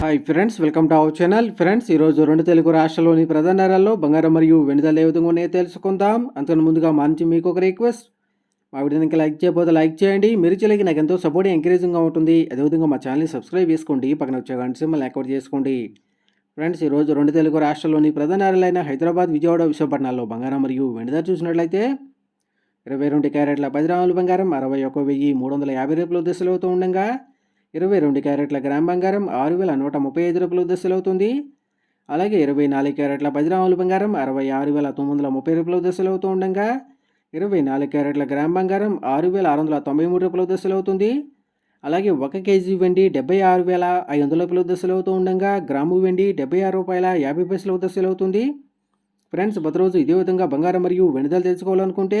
Hi friends welcome to our channel friends ఈరోజు రెండు తెలుగు రాష్ట్రాల్లోని ప్రధాన నగరాల్లో బంగారం మరియు వెనుదల ఏ విధంగా ఉన్నాయో తెలుసుకుందాం. అంతకు ముందుగా మా నుంచి మీకు ఒక రిక్వెస్ట్ మా వీడియోకి లైక్ చేయబోతే లైక్ చేయండి. మీరు చేయలేక నాకు ఎంతో సపోర్ట్ ఎంకరేజింగ్గా ఉంటుంది. అదేవిధంగా మా ఛానల్ని సబ్స్క్రైబ్ చేసుకోండి. పక్కన వచ్చే గంట సింబల్ యాక్టివేట్ చేసుకోండి. ఫ్రెండ్స్ ఈరోజు రెండు తెలుగు రాష్ట్రాల్లోని ప్రధాన నగరాలైన హైదరాబాద్ విజయవాడ విశాఖపట్నాల్లో బంగారం మరియు వెనుదల చూసినట్లయితే ఇరవై రెండు క్యారెట్ల పది గ్రాముల బంగారం అరవై ఒక వెయ్యి మూడు వందల యాభై రూపాయల దశలవుతూ ఉండగా ఇరవై రెండు క్యారెట్ల గ్రామ్ బంగారం ఆరు వేల నూట ముప్పై ఐదు రూపాయలు దశలు అవుతుంది అలాగే ఇరవై నాలుగు క్యారెట్ల పది గ్రాముల బంగారం అరవై ఆరు వేల తొమ్మిది వందల ముప్పై రూపాయలు దశలవుతూ ఉండగా ఇరవై నాలుగు క్యారెట్ల గ్రామ్ బంగారం ఆరు వేల ఆరు వందల తొంభై మూడు రూపాయలు దశలు అవుతుంది అలాగే ఒక కేజీ వెండి డెబ్బై ఆరు వేల ఐదు వందల రూపాయల దశలు అవుతూ ఉండగా గ్రాము వెండి డెబ్బై ఆరు రూపాయల యాభై పైసలు దశలు అవుతుంది ఫ్రెండ్స్ ప్రతిరోజు ఇదే విధంగా బంగారం మరియు వెనుదలు తెలుసుకోవాలనుకుంటే